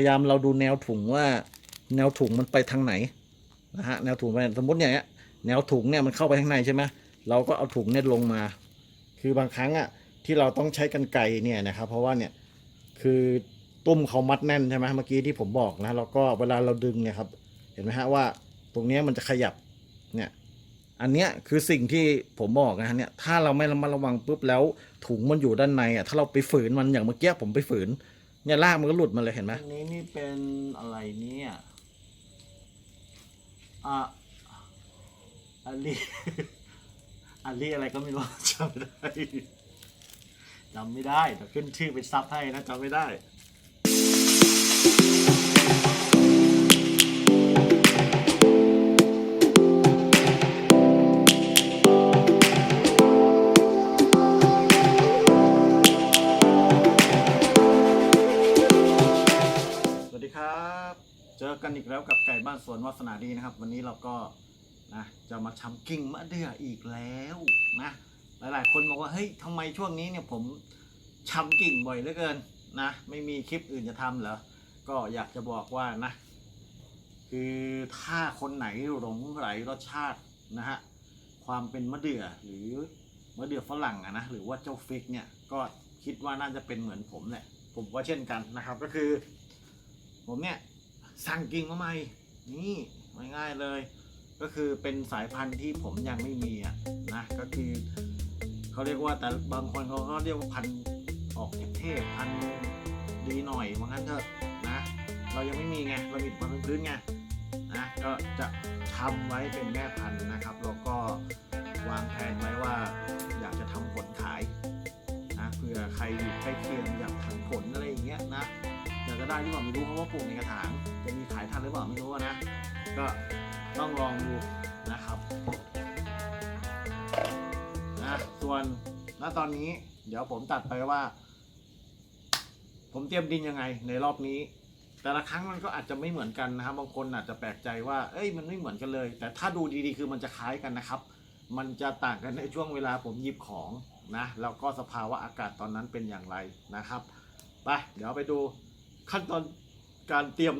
ยายามเราดูแนวถุงว่า แนวถุงมันไปทางไหนนะฮะแนวถุงไปสมมติอย่างเงี้ยแนวถุงเนี่ยมันเข้าไปข้างในใช่ไหมเราก็เอาถุงเนี่ยลงมา คือบางครั้งอะที่เราต้องใช้กันไกเนี่ยนะครับ เพราะว่าเนี่ยคือตุ้มเขามัดแน่นใช่ไหมเมื่อกี้ที่ผมบอกนะแล้วก็เวลาเราดึงเนี่ยครับ เห็นไหมฮะว่าตรงเนี้ยมันจะขยับเนี่ยอันเนี้ยคือสิ่งที่ผมบอกนะฮะเนี่ยถ้าเราไม่ระมัดระวังปุ๊บแล้วถุงมันอยู่ด้านในอะถ้าเราไปฝืนมันอย่างเมื่อกี้ผมไปฝืน เนี่ยลากมันก็หลุดมาเลยเห็นไหมอันนี้นี่เป็นอะไรเนี่ยอะอันนี้อันนี้อะไรก็ไม่รู้จำไม่ได้จำไม่ได้แต่ขึ้นชื่อเป็นซับให้นะจำไม่ได้ สวนวาสนาดีนะครับ วันนี้เราก็นะจะมาชำกิ่งมะเดื่ออีกแล้วนะหลายๆ คนบอกว่าเฮ้ยทำไมช่วงนี้เนี่ยผมชำกิ่งบ่อยเหลือเกินนะ ไม่มีคลิปอื่นจะทำเหรอก็อยากจะบอกว่านะ คือถ้าคนไหนหลงไหลรสชาตินะฮะความเป็นมะเดื่อหรือมะเดื่อฝรั่งอะนะหรือว่าเจ้าฟิกเนี่ยก็คิดว่าน่าจะเป็นเหมือนผมแหละผมว่าเช่นกันนะครับก็คือ ผมเนี่ยสั่งกิ่งมาใหม่ นี่ง่ายๆเลย ก็คือเป็นสายพันธุ์ที่ผมยังไม่มีอะนะก็คือเขาเรียกว่าแต่บางคนเขาก็เรียกว่าพันธุ์ออกเทพๆพันธุ์ดีหน่อยว่างั้นเถอะนะ เรายังไม่มีไงเรามีแต่พันธุ์พื้นๆไงนะก็จะทำไว้เป็นแม่พันธุ์นะครับแล้วก็วางแผนไว้ว่าอยากจะทำผลขายนะเผื่อใครอยู่ใกล้เคียงอยากทำผลอะไรอย่างเงี้ยนะเดี๋ยวจะได้หรือเปล่าไม่รู้เพราะว่าปลูกในกระถางจะมี หรือเปล่าไม่รู้นะ ก็ต้องลองดูนะครับนะส่วนณตอนนี้เดี๋ยวผมตัดไปว่า ผมเตรียมดินยังไง ในรอบนี้ แต่ละครั้งมันก็อาจจะไม่เหมือนกันนะครับบางคนอาจจะแปลกใจว่า เอ้ยมันไม่เหมือนกันเลย แต่ถ้าดูดีๆคือมันจะคล้ายกันนะครับ มันจะต่างกันในช่วงเวลาผมหยิบของนะแล้วก็สภาวะอากาศตอนนั้นเป็นอย่างไรนะครับไปเดี๋ยวไปดูขั้นตอนการเตรียม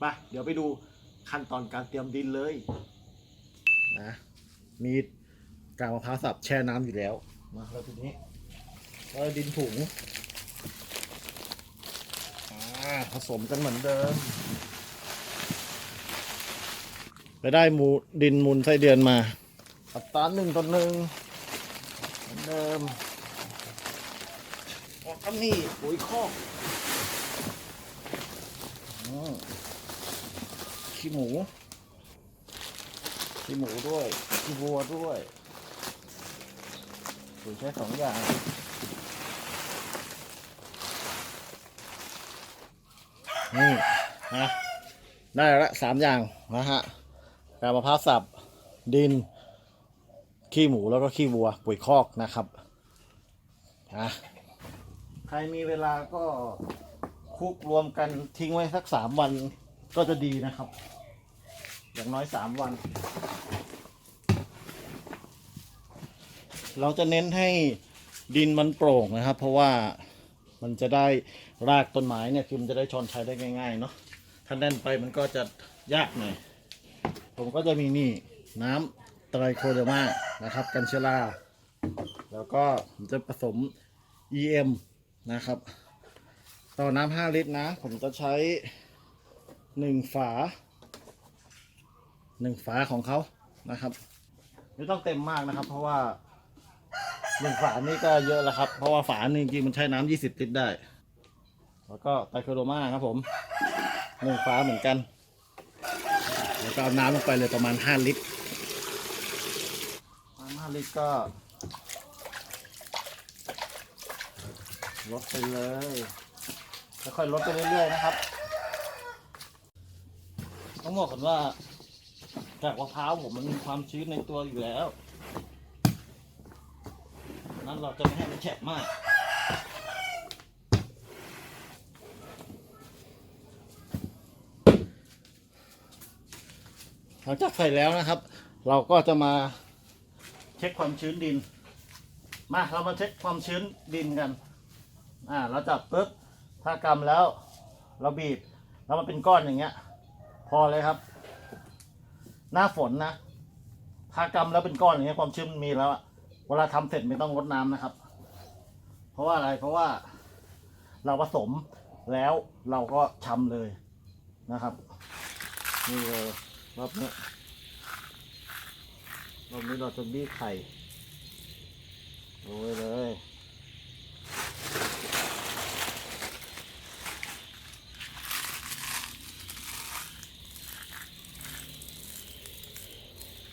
ไปเดี๋ยวไปดูขั้นตอนการเตรียมดินเลยนะมีกางมะพร้าวสับแช่น้ำอยู่แล้วมาแล้วทีนี้ก็ดินถุงอ่าผสมกันเหมือนเดิม ไปได้หมูดินมูลไส้เดือนมาอัตราหนึ่งต่อหนึ่งเหมือนเดิมออกกันนี่ปุ๋ยคอกอืม ขี้หมู ขี้หมูด้วย ขี้วัวด้วยปุ๋ยใช้สองอย่างนี่นะได้ละสามอย่างนะฮะกาบมะพร้าวสับ ดิน ขี้หมูแล้วก็ขี้วัว ปุ๋ยคอกนะครับนะใครมีเวลาก็ คลุกรวมกันทิ้งไว้สักสามวันก็จะดีนะครับ อย่างน้อยสามวัน เราจะเน้นให้ดินมันโปร่งนะครับ เพราะว่ามันจะได้รากต้นไม้เนี่ยคือมันจะได้ชอนใช้ได้ง่ายๆเนาะถ้าแน่นไปมันก็จะยากหน่อยผมก็จะมีนี่น้ำไตรโคเดมานะครับ กันเชื้อราแล้วก็ผมจะผสม EM นะครับ ต่อน้ำห้าลิตรนะ ผมจะใช้หนึ่งฝาหนึ่งฝาของเขานะครับ ไม่ต้องเต็มมากนะครับ เพราะว่าหนึ่งฝานี่ก็เยอะแล้วครับ เพราะว่าฝาหนึ่งจริงมันใช้น้ำยี่สิบลิตรได้ แล้วก็ไตรโคโดมาครับผมหนึ่งฝาเหมือนกันแล้วก็เอาน้ำลงไปเลยประมาณห้าลิตรน้ำห้าลิตรก็ลดไปเลย ค่อยลดไปเรื่อยๆนะครับต้องบอกก่อนว่าจากมะพร้าวผมมันมีความชื้นในตัวอยู่แล้วนั้นเราจะไม่ให้มันแฉะมากหลังจากใส่แล้วนะครับ เราก็จะมาเช็คความชื้นดิน มาเรามาเช็คความชื้นดินกัน อ่า เราจับปุ๊บ ถ้ากำแล้ว เราบีบ แล้วมันเป็นก้อนอย่างเงี้ย พอเลยครับ หน้าฝนนะถ้ากำแล้วเป็นก้อนอย่างเงี้ยความชื้นมันมีแล้วเวลาทำเสร็จไม่ต้องรดน้ำนะครับ เพราะว่าอะไรเพราะว่า เราผสมแล้วเราก็ชำเลยนะครับนี่เลยรอบนี้รอบนี้เราจะบี้ไข่โรยเลย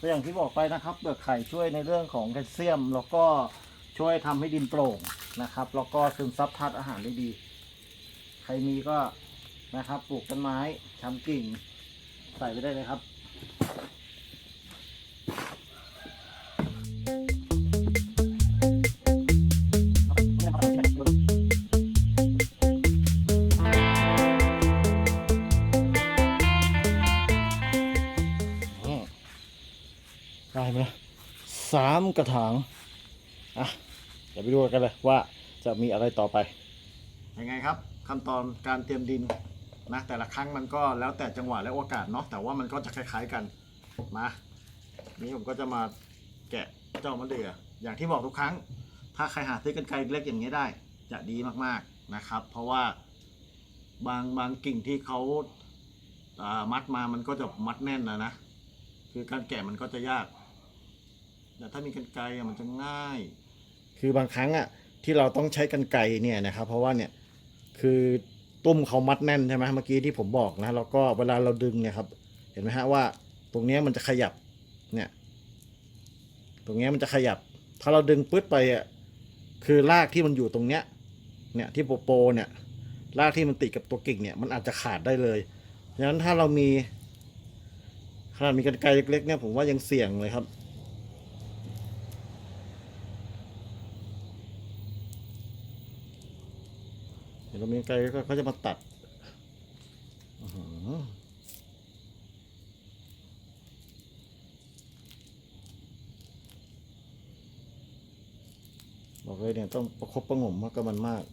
อย่างที่บอกไปนะครับเปลือกไข่ช่วยในเรื่องของแคลเซียม แล้วก็ช่วยทำให้ดินโปร่งนะครับ แล้วก็ซึมซับธาตุอาหารได้ดี ใครมีก็นะครับปลูกต้นไม้ชำกิ่ง ใส่ไปได้เลยครับ สามกระถางอะเดี๋ยวไปดูกันเลยว่าจะมีอะไรต่อไปยังไงครับ ขั้นตอนการเตรียมดินนะแต่ละครั้งมันก็แล้วแต่จังหวะและโอกาสเนาะแต่ว่ามันก็จะคล้าย ๆกันมานี้ผมก็จะมาแกะเจ้ามะเดื่ออย่างที่บอกทุกครั้ง ถ้าใครหาซื้อกันไกลเล็กอย่างนี้ได้จะดีมากๆนะครับ เพราะว่าบางบางกิ่งที่เขาามัดมามันก็จะมัดแน่นนะนะคือการแกะมันก็จะยาก แต่ถ้ามีกันไกรอะมันจะง่าย คือบางครั้งอะที่เราต้องใช้กันไกรเนี่ยนะครับ เพราะว่าเนี่ยคือตุ้มเขามัดแน่นใช่ไหมเมื่อกี้ที่ผมบอกนะแล้วก็เวลาเราดึงเนี่ยครับ เห็นไหมฮะว่า ตรงเนี้ยมันจะขยับเนี่ย ตรงเนี้ยมันจะขยับ ถ้าเราดึงปึ๊ดไปอะคือรากที่มันอยู่ตรงเนี้ย เนี่ยที่โปโปเนี่ยรากที่มันติดกับตัวกิ่งเนี่ยมันอาจจะขาดได้เลยฉะนั้นถ้าเรามีขนาดมีกันไกรเล็กๆเนี่ยผมว่ายังเสี่ยงเลยครับ เดี๋ยวเรามีไกลเขาจะมาตัดบอกเลยเนี่ยต้องประคบประงมมากกับมันมาก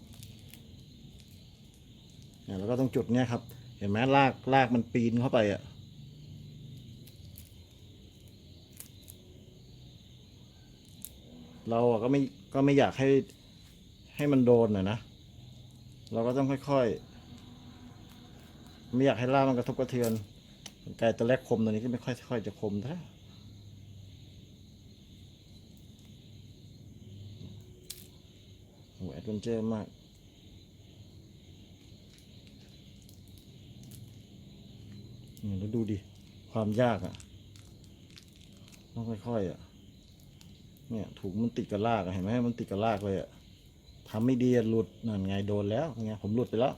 เนี่ยแล้วก็ต้องจุดเนี่ยครับ เห็นไหมลากลากมันปีนเข้าไปอะเราอะก็ไม่ก็ไม่อยากให้ให้มันโดนอะนะ เราก็ต้องค่อยๆ ไม่อยากให้ล่ากมันกระทบกระเทือนไก่ตัวแรกคมตัวนี้ก็ไม่ค่อยค่อยจะคมนะโอ้แอดเวนเจอร์มากนี่แล้วดูดิ ความยากอะ่ะ ต้องค่อยๆอะ เนี่ยถุงมันติดกับรากเห็นไหมมันติดกับรากเลยอะ ทำไม่ดีหลุดนั่นไงโดนแล้วไงผมหลุดไปแล้ว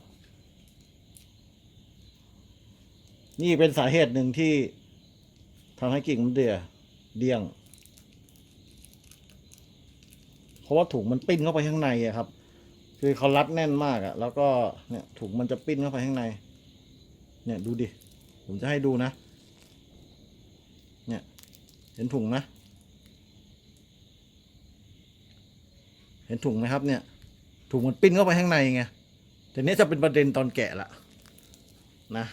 นี่เป็นสาเหตุหนึ่งที่ทำให้กิ่งมันเดือเดี่ยง เพราะว่าถุงมันปิ้นเข้าไปข้างในอะครับ คือเขารัดแน่นมากอะแล้วก็เนี่ยถุงมันจะปิ้นเข้าไปข้างใน เนี่ยดูดิ ผมจะให้ดูนะ เนี่ย เห็นถุงนะเห็นถุงไหมครับเนี่ย ถุงมันปิ้นเข้าไปข้างในไงแต่เนี้ยจะเป็นประเด็นตอนแกะละนะ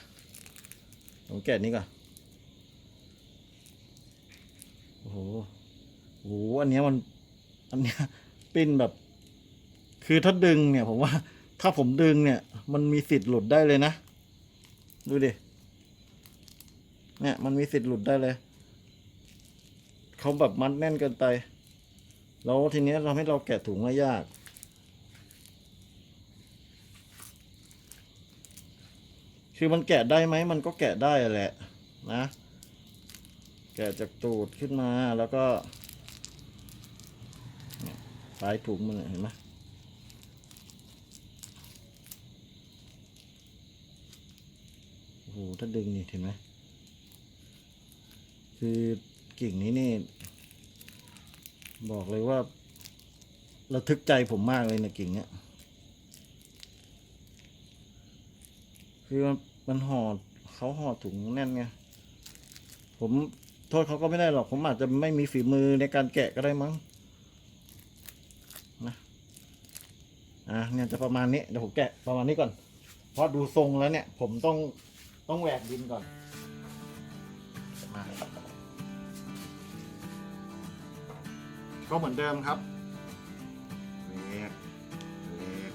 ผมแกะนี้ก่อนโอ้โหโอ้โหอันเนี้ยมันอันเนี้ยปิ้นแบบ คือถ้าดึงเนี่ย ผมว่า ถ้าผมดึงเนี่ย มันมีสิทธิ์หลุดได้เลยนะดูดิเนี่ย มันมีสิทธิ์หลุดได้เลยเขาแบบมัดแน่นเกินไป แล้วทีนี้เราให้เราแกะถุงก็ยาก คือมันแกะได้ไหมมันก็แกะได้แหละนะ แกะจากตูดขึ้นมาแล้วก็ปลายถุงมันเห็นไหมโอ้โหถ้าดึงนี่เห็นไหมคือกิ่งนี้นี่ บอกเลยว่าระทึกใจผมมากเลยนี่ยกิ่งเนี้ยคือมัน มันห่อเขาห่อถุงแน่นไงผมโทษเขาก็ไม่ได้หรอก ผมอาจจะไม่มีฝีมือในการแกะก็ได้มั้งนะอะเนี่ยจะประมาณนี้เดี๋ยวผมแกะประมาณนี้ก่อนเพราะดูทรงแล้วเนี่ย ผมต้องต้องแหวกดินก่อนมาก็เหมือนเดิมครับแหวกแหวก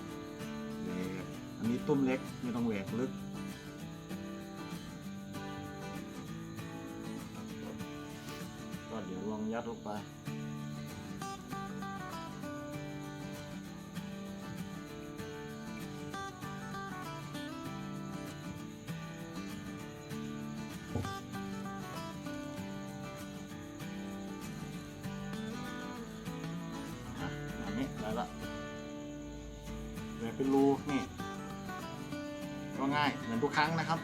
แหวกอันนี้ตุ้มเล็กไม่ต้องแหวกลึก ยวลองยัดลงไป อันนี้ได้ละเดี๋ยวเป็นรูนี่ ก็ง่ายเหมือนทุกครั้งนะครับ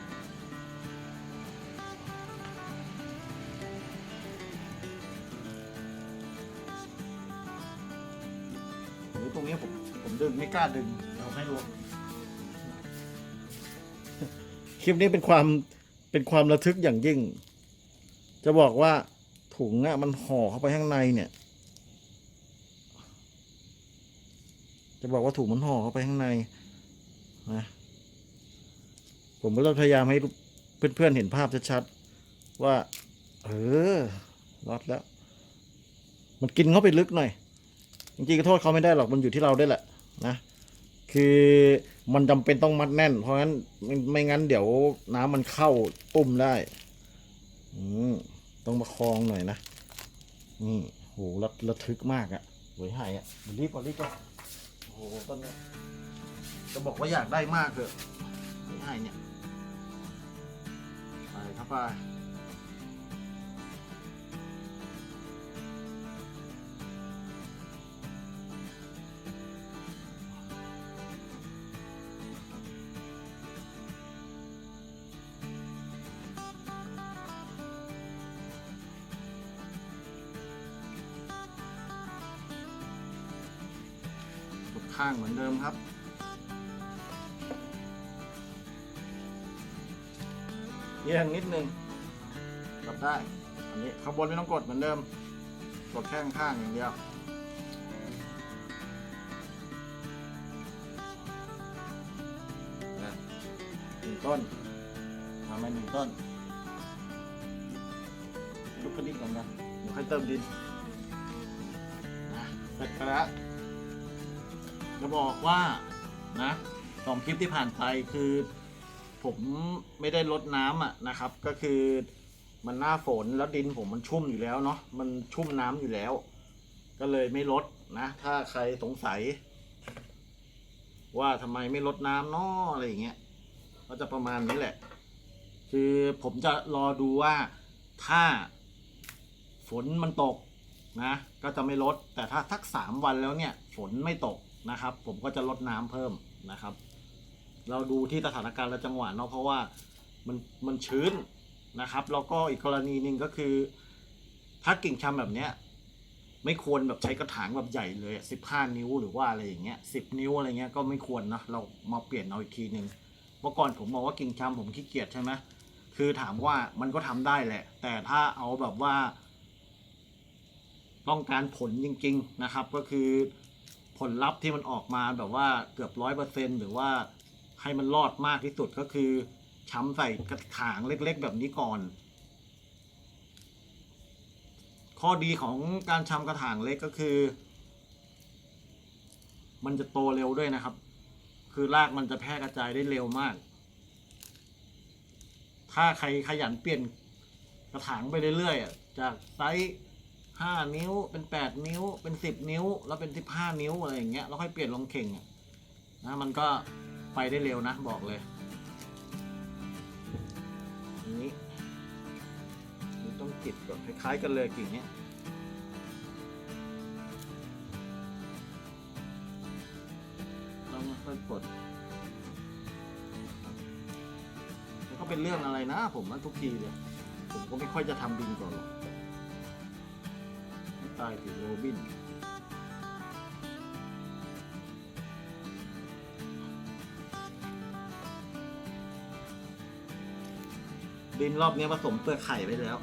กล้าดึงเราให้ดูคลิปนี้เป็นความเป็นความระทึกอย่างยิ่ง จะบอกว่าถุงอะมันห่อเข้าไปข้างในเนี่ย จะบอกว่าถุงมันห่อเข้าไปข้างในนะผมก็พยายามให้เพื่อนๆเห็นภาพชัดๆว่า เออรอดแล้ว มันกินเข้าไปลึกหน่อย จริงๆก็โทษเขาไม่ได้หรอกมันอยู่ที่เราด้วยแหละ นะคือมันจำเป็นต้องมัดแน่น เพราะงั้นไม่ไม่งั้นเดี๋ยวน้ำมันเข้าตุ่มได้อืต้องประคองหน่อยนะนี่โหระระทึกมากอะหวยหายอะเดี๋ยวรีบก่อนรีบก่อนโอ้โหต้นนี้จะบอกว่าอยากได้มากเถอะหวยหายเนี่ยไปครับไป ข้างเหมือนเดิมครับ เอียงนิดนึงกดได้ อันนี้ข้างบนไม่ต้องกดเหมือนเดิม กดแค่ข้างๆอย่างเดียวหนึ่งต้นทำไปหนึ่งต้นลุกขึ้นนิดก่อนนะเดี๋ยวค่อยเติมดิน บอกว่านะสองคลิปที่ผ่านไปคือผมไม่ได้ลดน้ำอะนะครับ ก็คือมันหน้าฝนแล้วดินผมมันชุ่มอยู่แล้วเนาะมันชุ่มน้ำอยู่แล้ว ก็เลยไม่ลดนะ ถ้าใครสงสัย ว่าทำไมไม่ลดน้ำเนาะอะไรอย่างเงี้ยก็จะประมาณนี้แหละ คือผมจะรอดูว่าถ้าฝนมันตกนะ ก็จะไม่ลด แต่ถ้าทักสามวันแล้วเนี่ย ฝนไม่ตก นะครับ ผมก็จะลดน้ำเพิ่มนะครับ เราดูที่สถานการณ์และจังหวะเนาะเพราะว่ามันมันชื้นนะครับแล้วก็อีกกรณีหนึ่งก็คือ ถ้ากิ่งชำแบบเนี้ยไม่ควรแบบใช้กระถางแบบใหญ่เลยสิบห้านิ้วหรือว่าอะไรอย่างเงี้ยสิบนิ้วอะไรเงี้ยก็ไม่ควรนะเรามาเปลี่ยนเอาอีกทีหนึ่งเมื่อก่อนผมบอกว่ากิ่งชำผมขี้เกียจใช่ไหมคือถามว่ามันก็ทำได้แหละ แต่ถ้าเอาแบบว่า ต้องการผลจริง ๆนะครับ ก็คือ ผลลัพธ์ที่มันออกมาแบบว่าเกือบร้อยเปอร์เซ็นหรือว่าให้มันรอดมากที่สุดก็คือช้ำใส่กระถางเล็กๆ แบบนี้ก่อน ข้อดีของการช้ำกระถางเล็กก็คือ มันจะโตเร็วด้วยนะครับ คือรากมันจะแพร่กระจายได้เร็วมาก ถ้าใครขยันเปลี่ยนกระถางไปเรื่อยๆจากไซส์ ห้านิ้ว เป็นแปดนิ้ว เป็นสิบนิ้ว แล้วเป็นสิบห้านิ้วอะไรอย่างเงี้ย แล้วค่อยเปลี่ยนลงเข่งอะนะมันก็ไปได้เร็วนะบอกเลยอันนี้นี่ต้องจิดแบบคล้ายๆกันเลยกิ่งเนี้ยต้องค่อยๆกดแล้วก็เป็นเรื่องอะไรนะผมว่าทุกทีเลยผมก็ไม่ค่อยจะทำดินก่อนหรอก ต้ถึงโรบินดินรอบนี้ผสมเปลือกไข่ไปแล้ว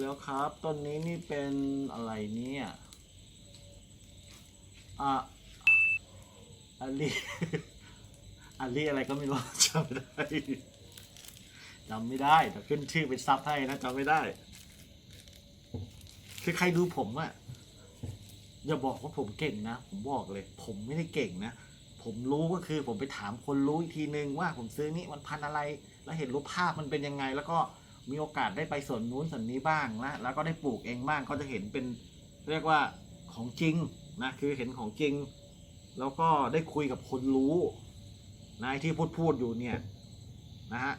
แล้วครับ ต้นนี้นี่เป็นอะไรเนี่ยอะอันนี้อันนี้อะไรก็ไม่รู้จำไม่ได้จำไม่ได้แต่ขึ้นชื่อเป็นซับให้นะจำไม่ได้ คือใครดูผมอะอย่าบอกว่าผมเก่งนะ ผมบอกเลย ผมไม่ได้เก่งนะ ผมรู้ก็คือผมไปถามคนรู้อีกทีนึงว่าผมซื้อนี่มันพันอะไร แล้วเห็นรูปภาพมันเป็นยังไงแล้วก็ มีโอกาสได้ไปสวนนู้นสวนนี้บ้างนะแล้วก็ได้ปลูกเองบ้างก็จะเห็นเป็นเรียกว่าของจริงนะคือเห็นของจริง แล้วก็ได้คุยกับคนรู้นะที่พูดพูดอยู่เนี่ยนะฮะ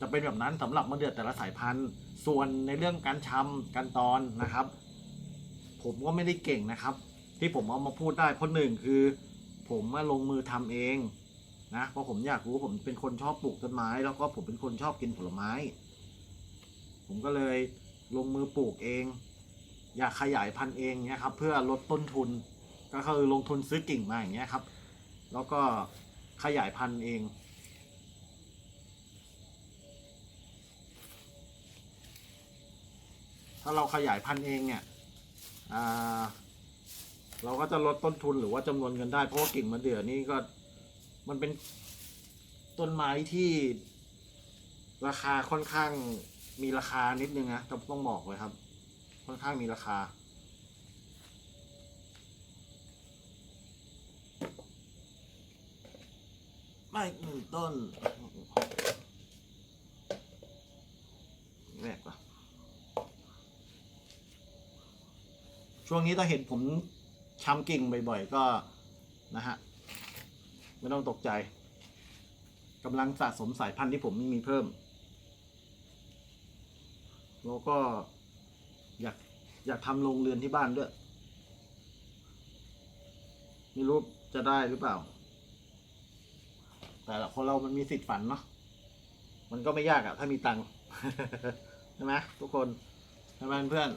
จะเป็นแบบนั้นสำหรับมะเดื่อแต่ละสายพันธุ์ ส่วนในเรื่องการชำการตอนนะครับ ผมก็ไม่ได้เก่งนะครับ ที่ผมเอามาพูดได้เพราะหนึ่งคือ ผมมาลงมือทำเองนะเพราะผมอยากรู้ผมเป็นคนชอบปลูกต้นไม้ แล้วก็ผมเป็นคนชอบกินผลไม้ ผมก็เลยลงมือปลูกเอง อยากขยายพันธุ์เองเนี่ยครับ เพื่อลดต้นทุนก็คือลงทุนซื้อกิ่งมาอย่างเงี้ยครับ แล้วก็ขยายพันธุ์เอง ถ้าเราขยายพันธุ์เองเนี่ยอ่าเราก็จะลดต้นทุนหรือว่าจำนวนเงินได้เพราะว่ากิ่งมะเดื่อนี่ก็มันเป็นต้นไม้ที่ราคาค่อนข้าง มีราคานิดนึงนะต้องต้องบอกเลยครับ ค่อนข้างมีราคา ไม่หนึ่งต้นแรกว่ะช่วงนี้ถ้าเห็นผมช้ำกิ่งบ่อยๆ ก็นะฮะ ไม่ต้องตกใจกำลังสะสมสายพันธุ์ที่ผมไม่มีเพิ่ม แล้วก็อยากอยากทำโรงเรือนที่บ้านด้วย ไม่รู้จะได้หรือเปล่า แต่ละคนเรามันมีสิทธิ์ฝันเนาะมันก็ไม่ยากอะถ้ามีตังค์ใช่ไหมทุกคนใช่ไหมเพื่อน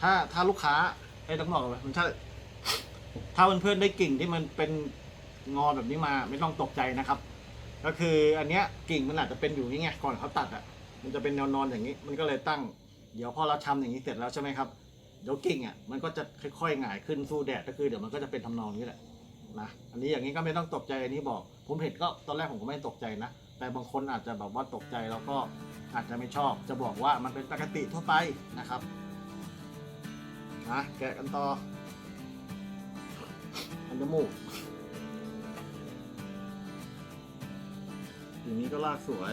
ถ้าถ้าลูกค้าไอ้ต้องบอกเลยมันถ้า ถ้าเพื่อนๆได้กิ่งที่มันเป็นงอแบบนี้มาไม่ต้องตกใจนะครับ ก็คืออันเนี้ยกิ่งมันอาจจะเป็นอยู่นี่ไงก่อนเขาตัดอะมันจะเป็นแนวนอนอย่างนี้ มันก็เลยตั้ง เดี๋ยวพอเราทำอย่างนี้เสร็จแล้วใช่ไหมครับเดี๋ยวกิ่งอะมันก็จะค่อยๆหงายขึ้นสู้แดดก็คือเดี๋ยวมันก็จะเป็นทำนองนี้แหละนะอันนี้อย่างนี้ก็ไม่ต้องตกใจอันนี้บอก ผมเห็นก็ตอนแรกผมก็ไม่ตกใจนะ แต่บางคนอาจจะแบบว่าตกใจแล้วก็อาจจะไม่ชอบ จะบอกว่ามันเป็นปกติทั่วไปนะครับนะแกะกันต่อ อันจมูกอย่างนี้ก็ลากสวย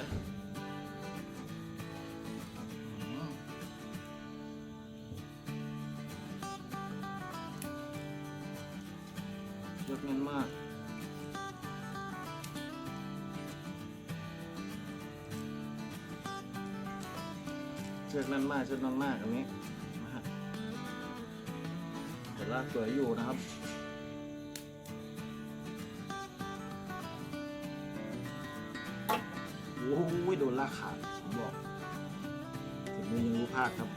อืมเลือกแน่นมากเชือกแน่นมากเชือกแน่นมากอันนี้นะฮะแต่ลากสวยอยู่นะครับ ลากขาดผมบอกผมมือยังรู้พลาดครับ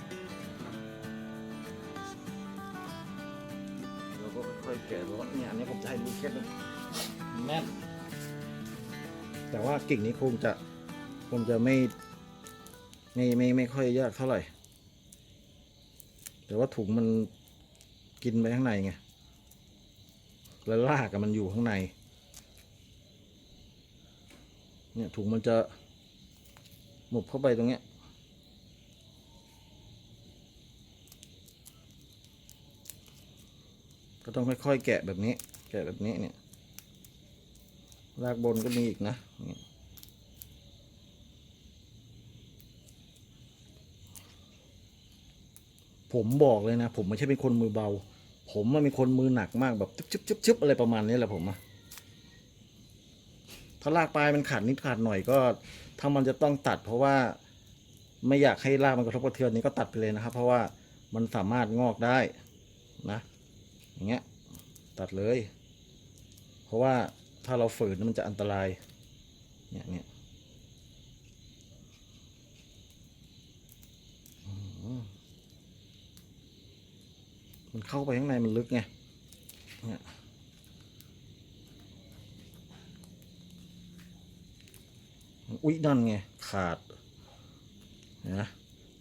เราก็ค่อยๆแกะรถเนี่ยอันนี้ผมจะให้ดูแค่นึงแน่นแต่ว่ากิ่งนี้คงจะคงจะไม่ไม่ไม่ไม่ค่อยยากเท่าไหร่ แต่ว่าถุงมันกินไปข้างในไงแล้วรากกับมันอยู่ข้างใน เนี่ยถุงมันจะ หมบเข้าไปตรงเนี้ยก็ต้องค่อยๆแกะแบบนี้ แกะแบบนี้เนี่ยรากบนก็มีอีกนะผมบอกเลยนะ ผมไม่ใช่เป็นคนมือเบา ผมมันเป็นคนมือหนักมากแบบชึบชึบชึบอะไรประมาณนี้แหละผมอะถ้าลากปลายมันขาดนิดขาดหน่อยก็ ถ้ามันจะต้องตัด เพราะว่าไม่อยากให้รากมันกระทบกระเทือนนี้ก็ตัดไปเลยนะครับ เพราะว่ามันสามารถงอกได้นะ อย่างเงี้ยตัดเลย เพราะว่าถ้าเราฝืนมันจะอันตรายเนี่ยเนี่ยมมันเข้าไปข้างในมันลึกไงเนี่ย อุ๊ยนั่นไง ขาดเห็นไหม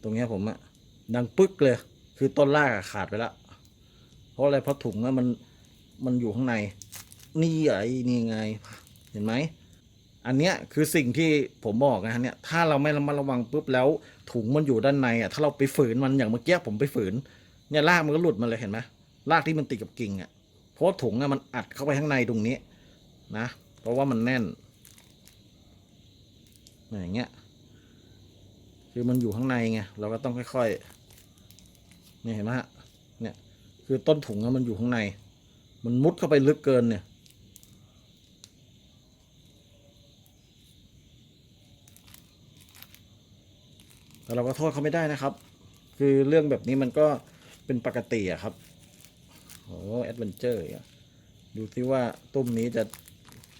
ตรงเนี้ยผมอะดังปึ๊กเลย คือต้นรากอะขาดไปแล้วเพราะอะไรเพราะถุงอะมันมันอยู่ข้างใน นี่ไอ้นี่ไง เห็นไหมอันเนี้ยคือสิ่งที่ผมบอกนะฮะเนี่ยถ้าเราไม่ระมัดระวังปุ๊บแล้ว ถุงมันอยู่ด้านในอะถ้าเราไปฝืนมันอย่างเมื่อกี้ผมไปฝืนเนี่ยรากมันก็หลุดมาเลยเห็นไหมรากที่มันติดกับกิ่งอะเพราะว่าถุงอะมันอัดเข้าไปข้างในตรงนี้นะ เพราะว่ามันแน่น อย่างเงี้ย คือมันอยู่ข้างในไง เราก็ต้องค่อยๆ เนี่ยเห็นไหมฮะ เนี่ย คือต้นถุงอะมันอยู่ข้างใน มันมุดเข้าไปลึกเกินเนี่ย แต่เราก็โทษเขาไม่ได้นะครับ คือเรื่องแบบนี้มันก็เป็นปกติอะครับ โอ้แอดเวนเจอร์อะดูซิว่าตุ้มนี้จะ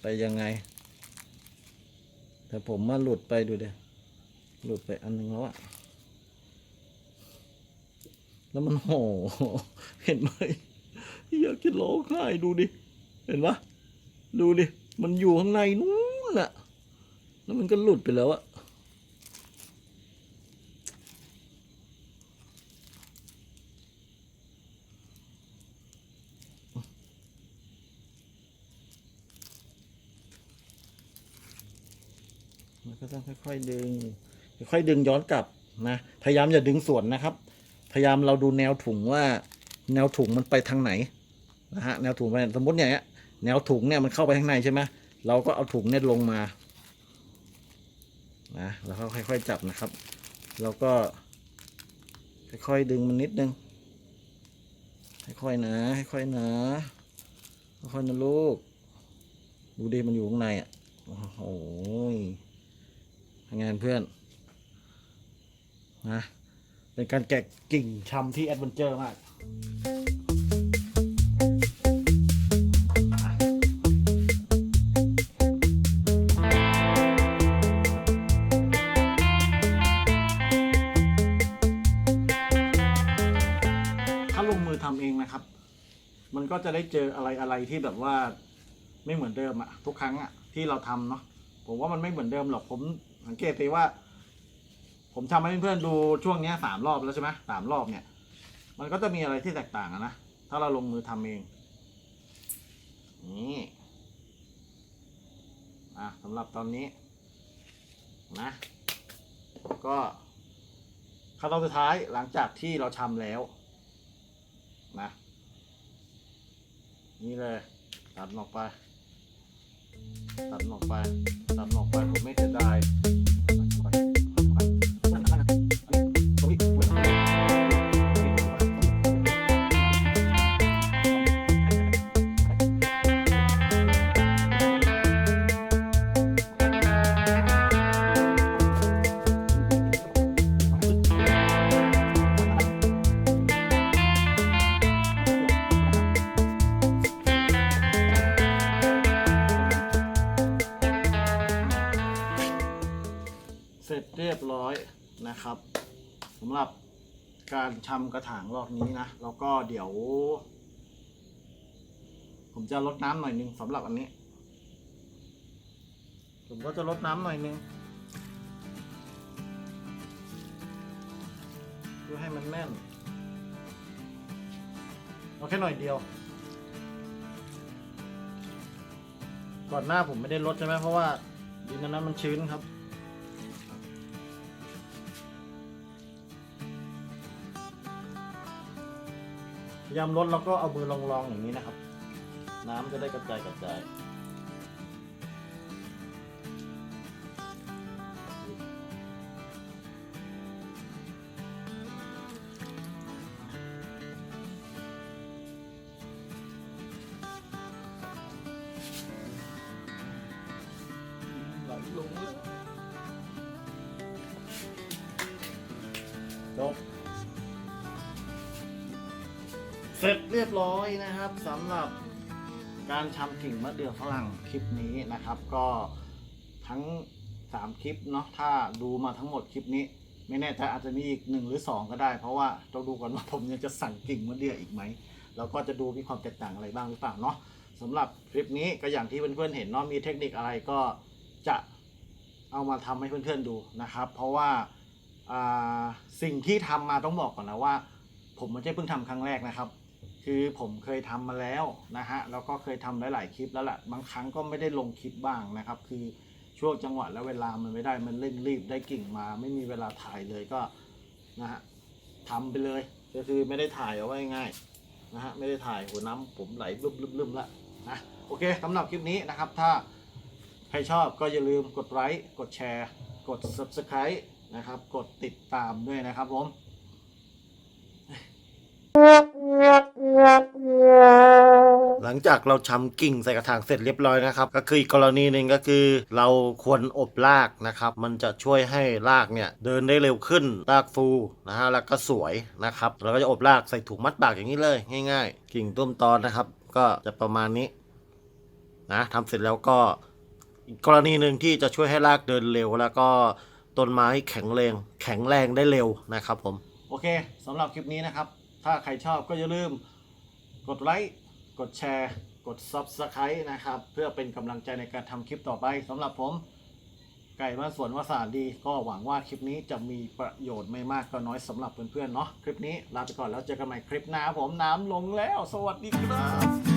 ไปยังไง แต่ผมมาหลุดไปดูเดียหลุดไปอันนึงแล้วอะแล้วมันโหเห็นไหมอยากจะร้องไห้ดูดิ เห็นปะดูดิ มันอยู่ข้างในนู้นอะแล้วมันก็หลุดไปแล้วอะ มันก็ต้อง ค่อยๆดึง ค่อยๆดึงย้อนกลับนะ พยายามอย่าดึงส่วนนะครับ พยายามเราดูแนวถุงว่า แนวถุงมันไปทางไหนนะฮะ แนวถุงไปสมมติเงี้ยแนวถุงเนี่ยมันเข้าไปข้างในใช่ไหมเราก็เอาถุงเนี่ยลงมานะแล้วก็ค่อยๆจับนะครับ แล้วก็ ค่อยๆดึงมันนิดนึง ค่อยๆนะค่อยๆนะค่อยๆนะลูก ดูดิมันอยู่ข้างในอะ โอ้โห งานเพื่อนนะเป็นการแกะกิ่งชำที่แอดเวนเจอร์มากถ้าลงมือทำเองนะครับ มันก็จะได้เจออะไรอะไรที่แบบว่าไม่เหมือนเดิมอะทุกครั้งอะที่เราทำเนาะผมว่ามันไม่เหมือนเดิมหรอกผม สังเกตตีว่า ผมทำให้เพื่อนๆดูช่วงนี้สามรอบแล้วใช่ไหมสามรอบเนี่ย มันก็จะมีอะไรที่แตกต่างนะ ถ้าเราลงมือทำเอง นี่อะสำหรับตอนนี้ นะ ก็ขั้นตอนสุดท้ายหลังจากที่เราทำแล้ว นะ นี่เลย ตัดออกไป ตัดออกไป ตัดออกไปผมไม่เสียดาย สร็จเรียบร้อยนะครับสำหรับการชำกระถางรอบนี้นะ แล้วก็เดี๋ยว ผมจะลดน้ำหน่อยนึงสำหรับอันนี้ ผมก็จะลดน้ำหน่อยนึงเพื่อให้มันแน่นเอาแค่หน่อยเดียว ก่อนหน้าผมไม่ได้ลดใช่ไหมเพราะว่าดินอันนั้นมันชื้นครับ พยายามลดแล้วก็เอามือลองๆอย่างนี้นะครับ น้ำจะได้กระจายกระจาย เสร็จเรียบร้อยนะครับสำหรับการชำกิ่งมะเดื่อฝรั่งคลิปนี้นะครับ ก็ทั้ง 3 คลิปเนาะถ้าดูมาทั้งหมดคลิปนี้ ไม่แน่ใจอาจจะมีอีกหนึ่งหรือสองก็ได้ เพราะว่าต้องดูก่อนว่าผมยังจะสั่งกิ่งมะเดื่ออีกไหมแล้วก็จะดูมีความแตกต่างอะไรบ้างหรือเปล่าเนาะสำหรับคลิปนี้ก็อย่างที่เพื่อนๆเห็นเนาะมีเทคนิคอะไรก็จะเอามาทำให้เพื่อนๆดูนะครับ เพราะว่าอ่าสิ่งที่ทำมาต้องบอกก่อนนะว่า ผมไม่ใช่เพิ่งทำครั้งแรกนะครับ คือผมเคยทำมาแล้วนะฮะแล้วก็เคยทำหลาย ๆ คลิปแล้วแหละบางครั้งก็ไม่ได้ลงคลิปบ้างนะครับ คือช่วงจังหวะและเวลามันไม่ได้มันเร่งรีบได้กิ่งมา ไม่มีเวลาถ่ายเลยก็นะฮะทำไปเลยก็คือไม่ได้ถ่ายเอาไว้ง่ายนะฮะไม่ได้ถ่ายหัวน้ำผมไหลบึ้มบึ้มละนะโอเคสำหรับคลิปนี้นะครับ ถ้าใครชอบก็อย่าลืมกดไลค์กดแชร์ กด subscribe นะครับ กดติดตามด้วยนะครับผม หลังจากเราชำกิ่งใส่กระถางเสร็จเรียบร้อยนะครับ ก็คืออีกกรณีหนึ่งก็คือ เราควรอบรากนะครับ มันจะช่วยให้รากเนี่ยเดินได้เร็วขึ้นรากฟูนะฮะแล้วก็สวยนะครับเราก็จะอบรากใส่ถุงมัดปากอย่างนี้เลย ง่าย ๆ กิ่งต้มตอนนะครับ ก็จะประมาณนี้นะทำเสร็จแล้วก็อีกกรณีหนึ่งที่จะช่วยให้รากเดินเร็ว แล้วก็ต้นไม้แข็งแรงแข็งแรงได้เร็วนะครับผมโอเคสำหรับคลิปนี้นะครับ ถ้าใครชอบก็อย่าลืมกดไลค์ กดแชร์ กด Subscribe นะครับ เพื่อเป็นกำลังใจในการทำคลิปต่อไปสำหรับผม ไก่บ้านสวนวาสาดี ก็หวังว่าคลิปนี้จะมีประโยชน์ไม่มากก็น้อยสำหรับเพื่อนๆเนาะคลิปนี้ลาไปก่อนแล้วเจอกันใหม่คลิปหน้าผมน้ำลงแล้ว สวัสดีครับ